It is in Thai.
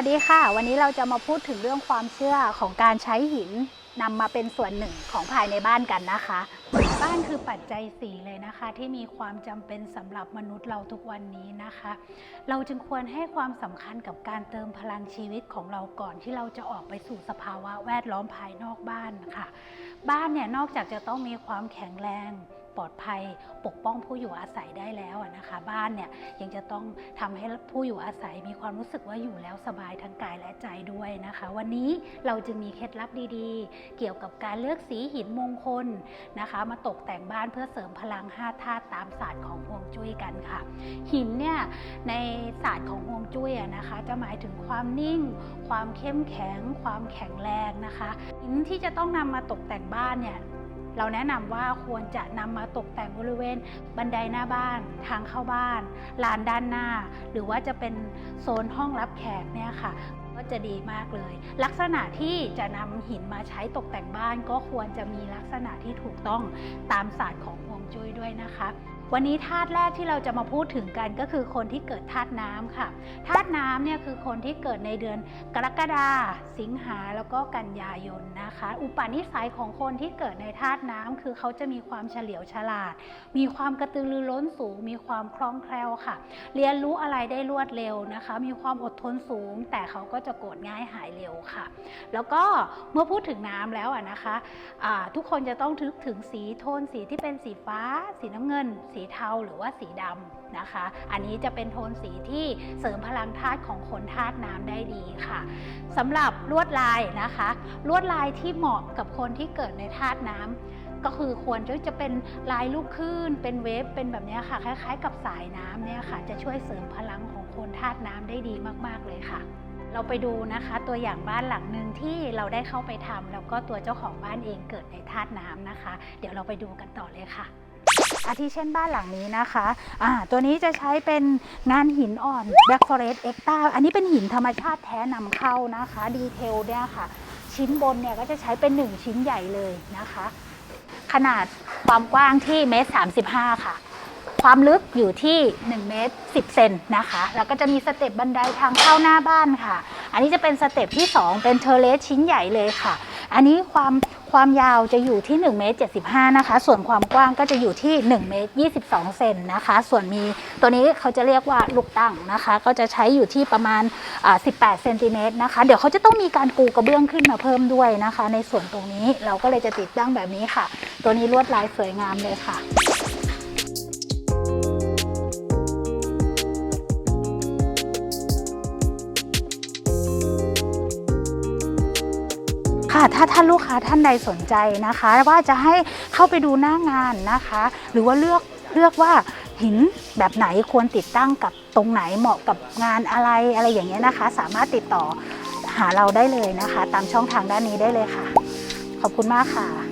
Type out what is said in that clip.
วัสดีค่ะ วันนี้เราจะมาพูดถึงเรื่องความเชื่อของการใช้หินนำมาเป็นส่วนหนึ่งของภายในบ้านกันนะคะ บ้านคือปัจจัยสี่เลยนะคะ ที่มีความจำเป็นสำหรับมนุษย์เราทุกวันนี้นะคะ เราจึงควรให้ความสำคัญกับการเติมพลังชีวิตของเราก่อนที่เราจะออกไปสู่สภาวะแวดล้อมภายนอกบ้านค่ะ บ้านเนี่ยนอกจากจะต้องมีความแข็งแรง ปลอดภัย ปกป้องผู้อยู่อาศัยได้แล้วนะคะ บ้านเนี่ยยังจะต้องทำให้ผู้อยู่อาศัยมีความรู้สึกว่าอยู่แล้วสบายทั้งกายและใจด้วยนะคะ วันนี้เราจึงมีเคล็ดลับดีๆ เกี่ยวกับการเลือกสีหินมงคลนะคะ มาตกแต่งบ้านเพื่อเสริมพลังห้าธาตุตามศาสตร์ของฮวงจุ้ยกันค่ะ หินเนี่ยในศาสตร์ของฮวงจุ้ยนะคะ จะหมายถึงความนิ่ง ความเข้มแข็ง ความแข็งแรงนะคะหินที่จะต้องนำมาตกแต่งบ้านเนี่ย เราแนะนำว่าควรจะนำมาตกแต่งบริเวณบันไดหน้าบ้าน ทางเข้าบ้านลานด้านหน้า หรือว่าจะเป็นโซนห้องรับแขกเนี่ยค่ะก็จะดีมากเลย ลักษณะที่จะนำหินมาใช้ตกแต่งบ้านก็ควรจะมีลักษณะที่ถูกต้องตามศาสตร์ของฮวงจุ้ยด้วยนะคะ วันนี้ธาตุแรกที่เราจะมาพูดถึงกันก็คือคนที่เกิดธาตุน้ำค่ะธาตุน้ำเนี่ยคือคนที่เกิดในเดือนกรกฎาสิงหาแล้วก็กันยายนนะคะ อุปนิสัยของคนที่เกิดในธาตุน้ำคือเขาจะมีความเฉลียวฉลาด มีความกระตือรือร้นสูง มีความคล่องแคล่วค่ะ เรียนรู้อะไรได้รวดเร็วนะคะ มีความอดทนสูง แต่เขาก็จะโกรธง่ายหายเร็วค่ะ แล้วก็เมื่อพูดถึงน้ำแล้วอะนะคะทุกคนจะต้องทึกถึงสีโทนสีที่เป็นสีฟ้า สีน้ำเงินสีเทาหรือว่าสีดำนะคะ อันนี้จะเป็นโทนสีที่เสริมพลังธาตุของคนธาตุน้ำได้ดีค่ะสำหรับลวดลายนะคะ ลวดลายที่เหมาะกับคนที่เกิดในธาตุน้ำก็คือควรจะเป็นลายลูกคลื่น เป็นเวฟ เป็นแบบนี้ค่ะ คล้ายๆ กับสายน้ำเนี่ยค่ะ จะช่วยเสริมพลังของคนธาตุน้ำได้ดีมากๆเลยค่ะ เราไปดูนะคะ ตัวอย่างบ้านหลังหนึ่งที่เราได้เข้าไปทำแล้วก็ตัวเจ้าของบ้านเองเกิดในธาตุน้ำนะคะ เดี๋ยวเราไปดูกันต่อเลยค่ะ อาทิเช่นบ้านหลังนี้นะคะอ่าตัวนี้จะใช้เป็นงานหินอ่อน Black Forest e x t a อันนี้เป็นหินธรรมชาติแท้นำเข้านะคะ ดีเทลเนี่ยค่ะ ชิ้นบนเนี่ยก็จะใช้เป็น 1 ชิ้นใหญ่เลยนะคะ ขนาดความกว้างที่เมตร35ค่ะ ความลึกอยู่ที่1เมตร10เซนนะคะ แล้วก็จะมีสเต็ปบันไดทางเข้าหน้าบ้านค่ะ อันนี้จะเป็นสเต็ปที่ 2 เป็นเทอร์เลสชิ้นใหญ่เลยค่ะ อันนี้ความ ความยาวจะอยู่ที่1เมตร75นะคะ ส่วนความกว้างก็จะอยู่ที่1เมตร22เซนนะคะ ส่วนมีตัวนี้เขาจะเรียกว่าลูกตั้งนะคะ ก็จะใช้อยู่ที่ประมาณ 18เซนติเมตรนะคะ เดี๋ยวเขาจะต้องมีการกูกระเบื้องขึ้นมาเพิ่มด้วยนะคะ ในส่วนตรงนี้เราก็เลยจะติดตั้งแบบนี้ค่ะ ตัวนี้ลวดลายสวยงามเลยค่ะ ค่ะถ้าท่านลูกค้าท่านใดสนใจนะคะ ว่าจะให้เข้าไปดูหน้างานนะคะ หรือว่าเลือกเลือกว่าหินแบบไหนควรติดตั้งกับตรงไหนเหมาะกับงานอะไรอะไรอย่างเงี้ยนะคะ สามารถติดต่อหาเราได้เลยนะคะ ตามช่องทางด้านนี้ได้เลยค่ะ ขอบคุณมากค่ะ